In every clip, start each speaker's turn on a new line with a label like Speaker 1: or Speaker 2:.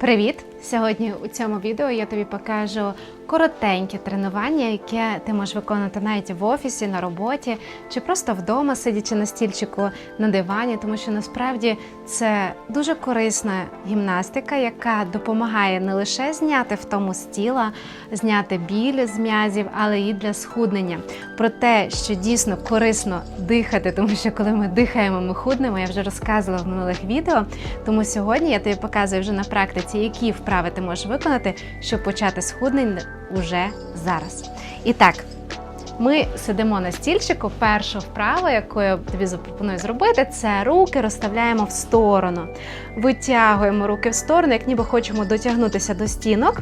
Speaker 1: Привіт! Сьогодні у цьому відео я тобі покажу коротеньке тренування, яке ти можеш виконати навіть в офісі, на роботі чи просто вдома, сидячи на стільчику на дивані, тому що насправді це дуже корисна гімнастика, яка допомагає не лише зняти втому з тіла, зняти біль з м'язів, але і для схуднення. Про те, що дійсно корисно дихати, тому що коли ми дихаємо, ми худнемо, я вже розказувала в минулих відео. Тому сьогодні я тобі показую вже на практиці, які вправи ти можеш виконати, щоб почати схуднення уже зараз. І так, ми сидимо на стільчику. Перша вправа, яку я тобі запропоную зробити, це руки розставляємо в сторону. Витягуємо руки в сторону, як ніби хочемо дотягнутися до стінок.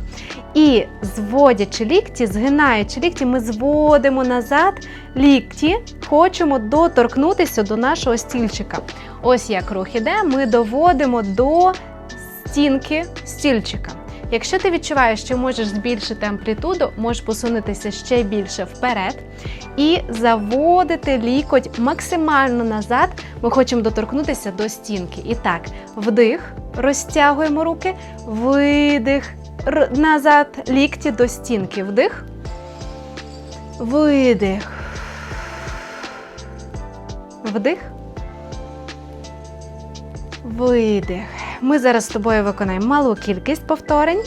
Speaker 1: І зводячи лікті, згинаючи лікті, ми зводимо назад лікті, хочемо доторкнутися до нашого стільчика. Ось як рух іде, ми доводимо до стінки стільчика. Якщо ти відчуваєш, що можеш збільшити амплітуду, можеш посунутися ще більше вперед і заводити лікоть максимально назад. Ми хочемо доторкнутися до стінки. І так, вдих, розтягуємо руки, видих, назад, лікті до стінки. Вдих, видих. Вдих. Видих. Ми зараз з тобою виконаємо малу кількість повторень.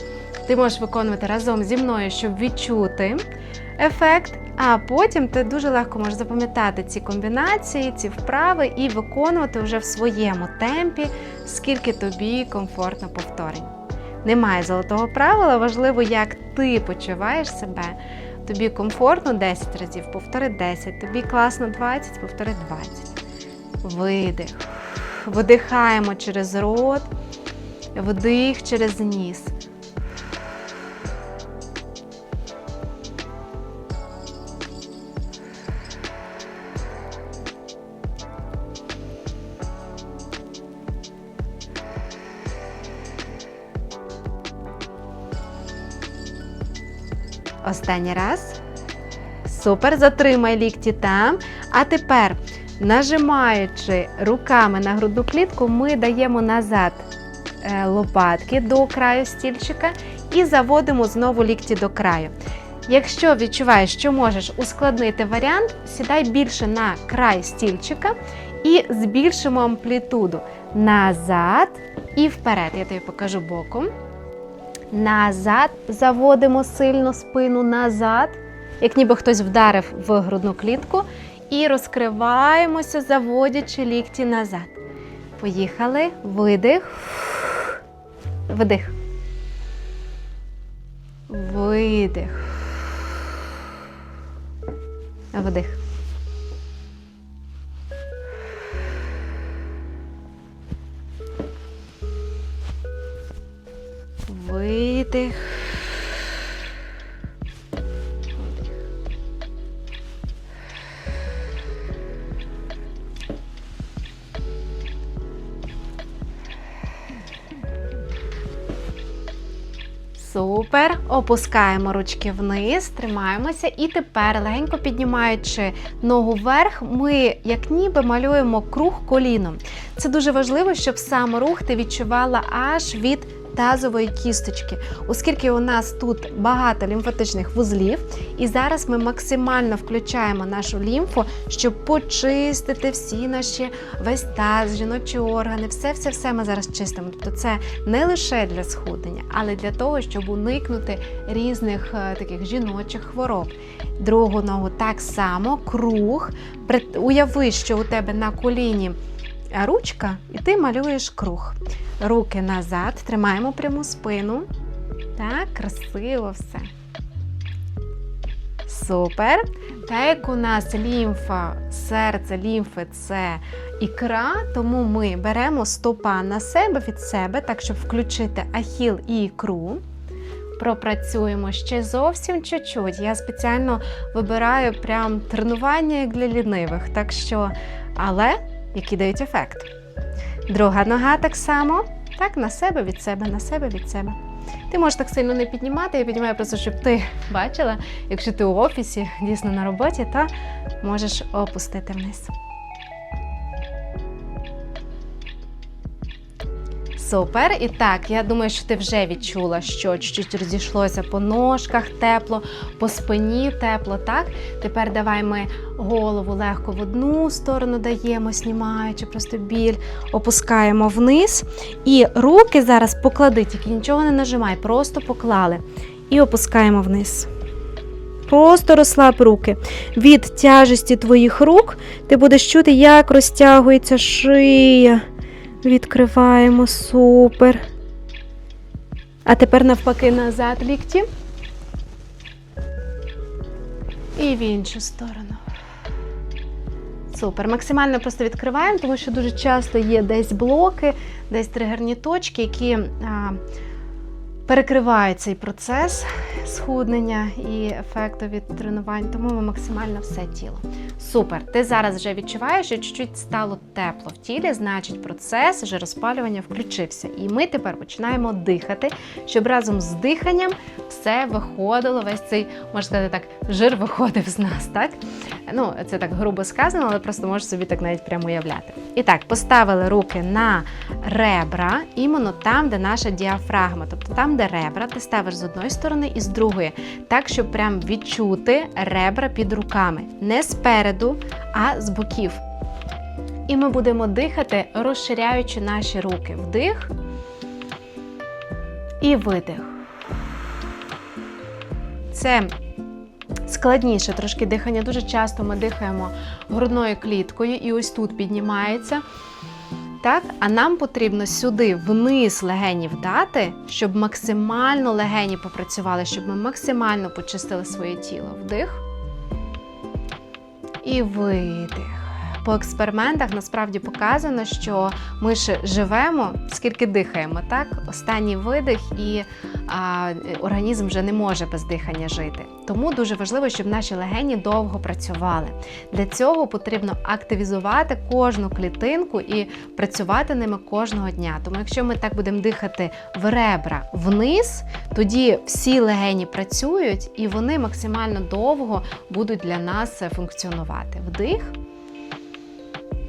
Speaker 1: Ти можеш виконувати разом зі мною, щоб відчути ефект. А потім ти дуже легко можеш запам'ятати ці комбінації, ці вправи і виконувати вже в своєму темпі, скільки тобі комфортно повторень. Немає золотого правила, важливо, як ти почуваєш себе. Тобі комфортно 10 разів, повтори 10, тобі класно 20, повтори 20. Видих. Видихаємо через рот, вдих через ніс. Останній раз. Супер, затримай лікті там. А тепер, нажимаючи руками на грудну клітку, ми даємо назад е, лопатки до краю стільчика і заводимо знову лікті до краю. Якщо відчуваєш, що можеш ускладнити варіант, сідай більше на край стільчика і збільшимо амплітуду назад і вперед. Я тобі покажу боком. Назад заводимо сильно спину назад, як ніби хтось вдарив в грудну клітку. І розкриваємося, заводячи лікті назад. Поїхали. Видих. Вдих. Видих. Вдих. Видих. Супер. Опускаємо ручки вниз, тримаємося. І тепер, легенько піднімаючи ногу вверх, ми як ніби малюємо круг коліном. Це дуже важливо, щоб сам рух ти відчувала аж від тазової кісточки, оскільки у нас тут багато лімфатичних вузлів, і зараз ми максимально включаємо нашу лімфу, щоб почистити всі наші весь таз, жіночі органи, все, все, все ми зараз чистимо. Тобто це не лише для схуднення, але для того, щоб уникнути різних е, таких жіночих хвороб. Другу ногу так само, круг. Уяви, що у тебе на коліні ручка, і ти малюєш круг. Руки назад, тримаємо пряму спину. Так, красиво все. Супер. Так як у нас лімфа, серце лімфи це ікра, тому ми беремо стопа на себе від себе, так щоб включити ахіл і ікру. Пропрацюємо ще зовсім чуть-чуть. Я спеціально вибираю прям тренування як для лінивих, так що, але які дають ефект. Друга нога так само. Так, на себе від себе, на себе від себе. Ти можеш так сильно не піднімати, я піднімаю просто, щоб ти бачила, якщо ти у офісі, дійсно на роботі, то можеш опустити вниз. Супер. І так, я думаю, що ти вже відчула, що чуть-чуть розійшлося по ножках тепло, по спині тепло. Так, тепер давай ми голову легко в одну сторону даємо, знімаючи просто біль, опускаємо вниз. І руки зараз поклади, тільки нічого не нажимай, просто поклали. І опускаємо вниз. Просто розслаб руки. Від тяжесті твоїх рук ти будеш чути, як розтягується шия. Відкриваємо, супер. А тепер навпаки назад лікті. І в іншу сторону. Супер. Максимально просто відкриваємо, тому що дуже часто є десь блоки, десь тригерні точки, які а, перекривають цей процес схуднення і ефекту від тренувань. Тому ми максимально все тіло. Супер. Ти зараз вже відчуваєш, що чуть-чуть стало тепло в тілі, значить, процес жироспалювання включився. І ми тепер починаємо дихати, щоб разом з диханням все виходило, весь цей, можна сказати так, жир виходив з нас, так? Ну, це так грубо сказано, але просто можеш собі так навіть прямо уявляти. І так, поставили руки на ребра, іменно там, де наша діафрагма. Тобто там, де ребра, ти ставиш з одної сторони і з другої, так, щоб прям відчути ребра під руками. Не спереду, а з боків. І ми будемо дихати, розширяючи наші руки. Вдих і видих. Це складніше трошки дихання. Дуже часто ми дихаємо грудною кліткою, і ось тут піднімається. Так, а нам потрібно сюди вниз легенів дати, щоб максимально легені попрацювали, щоб ми максимально почистили своє тіло. Вдих і видих. По експериментах насправді показано, що ми ж живемо, скільки дихаємо, так? Останній видих, і а, організм вже не може без дихання жити. Тому дуже важливо, щоб наші легені довго працювали. Для цього потрібно активізувати кожну клітинку і працювати ними кожного дня. Тому якщо ми так будемо дихати в ребра вниз, тоді всі легені працюють і вони максимально довго будуть для нас функціонувати. Вдих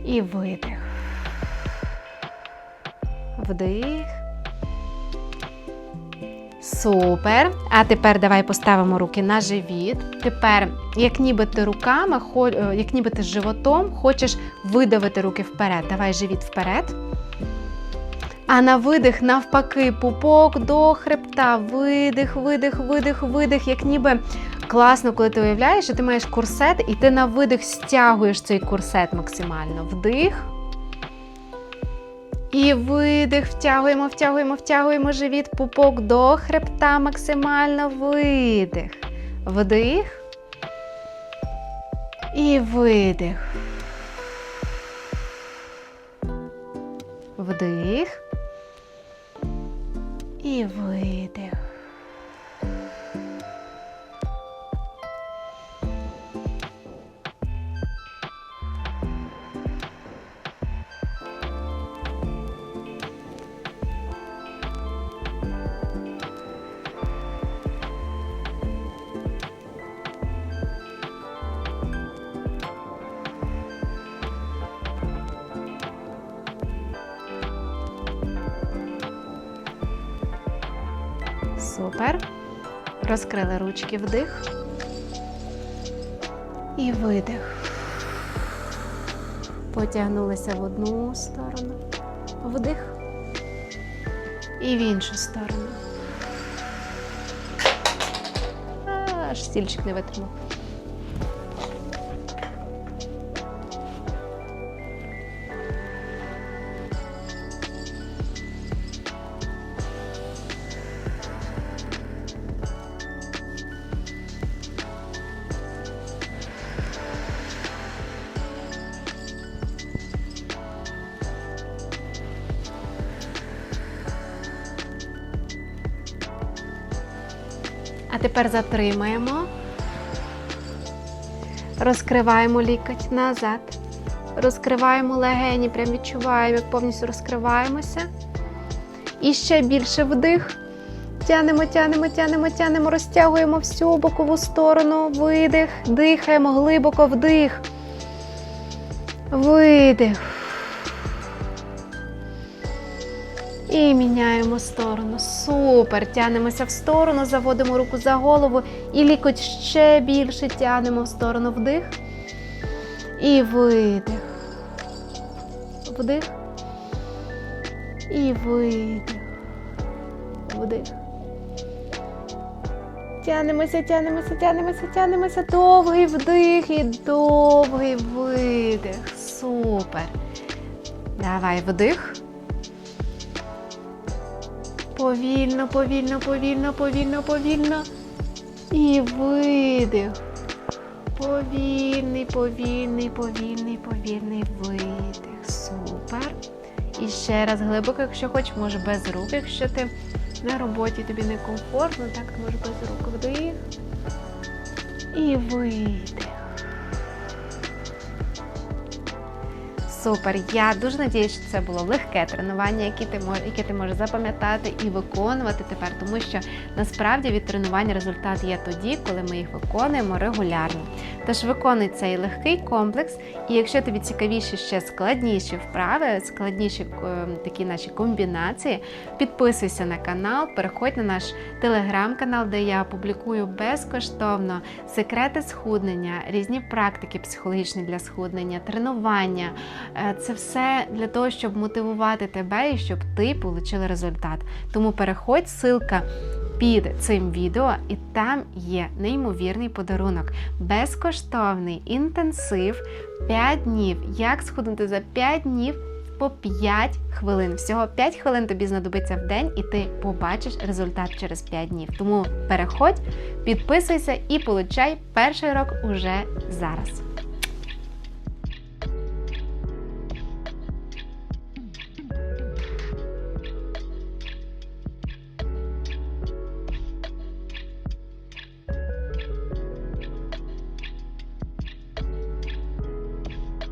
Speaker 1: і видих. Вдих. Супер. А тепер давай поставимо руки на живіт. Тепер, як ніби ти руками, е, як ніби ти животом хочеш видавити руки вперед. Давай живіт вперед. А на видих, навпаки, пупок до хребта. Видих, видих, видих, видих. Як ніби класно, коли ти уявляєш, що ти маєш курсет, і ти на видих стягуєш цей курсет максимально. Вдих. І видих, втягуємо, втягуємо, втягуємо живіт, пупок до хребта, максимально видих. Вдих. І видих. Вдих. І видих. Супер. Розкрили ручки вдих. І видих. Потягнулися в одну сторону. Вдих. І в іншу сторону. Аж стільчик не витримав. А тепер затримаємо. Розкриваємо лікоть назад. Розкриваємо легені, прям відчуваємо, як повністю розкриваємося. І ще більше вдих. Тянемо, тянемо, тянемо, тянемо, розтягуємо всю бокову сторону. Видих. Дихаємо глибоко вдих. Видих. І міняємо сторону. Супер. Тянемося в сторону, заводимо руку за голову і лікоть ще більше тянемо в сторону вдих. І видих. Вдих. І видих. Вдих. Тянемося, тянемося, тянемося, тянемося. Довгий вдих і довгий видих. Супер. Давай вдих. Повільно, повільно, повільно, повільно, повільно. І видих. Повільний, повільний, повільний, повільний видих. Супер. І ще раз глибоко, якщо хочеш, може без рук. Якщо ти на роботі тобі некомфортно, так може без рук вдих. І видих. Супер. Я дуже надіюсь, що це було легке тренування, яке ти мож, яке ти можеш запам'ятати і виконувати тепер, тому що насправді від тренувань результат є тоді, коли ми їх виконуємо регулярно. Тож виконуй цей легкий комплекс, і якщо тобі цікавіші ще складніші вправи, складніші е, такі наші комбінації, підписуйся на канал, переходь на наш телеграм-канал, де я публікую безкоштовно секрети схуднення, різні практики психологічні для схуднення, тренування. Е, Це все для того, щоб мотивувати тебе і щоб ти отримала результат. Тому переходь, ссылка під цим відео, і там є неймовірний подарунок. Безкоштовний інтенсив 5 днів. Як схуднути за 5 днів по 5 хвилин. Всього 5 хвилин тобі знадобиться в день, і ти побачиш результат через 5 днів. Тому переходь, підписуйся і получай перший урок уже зараз.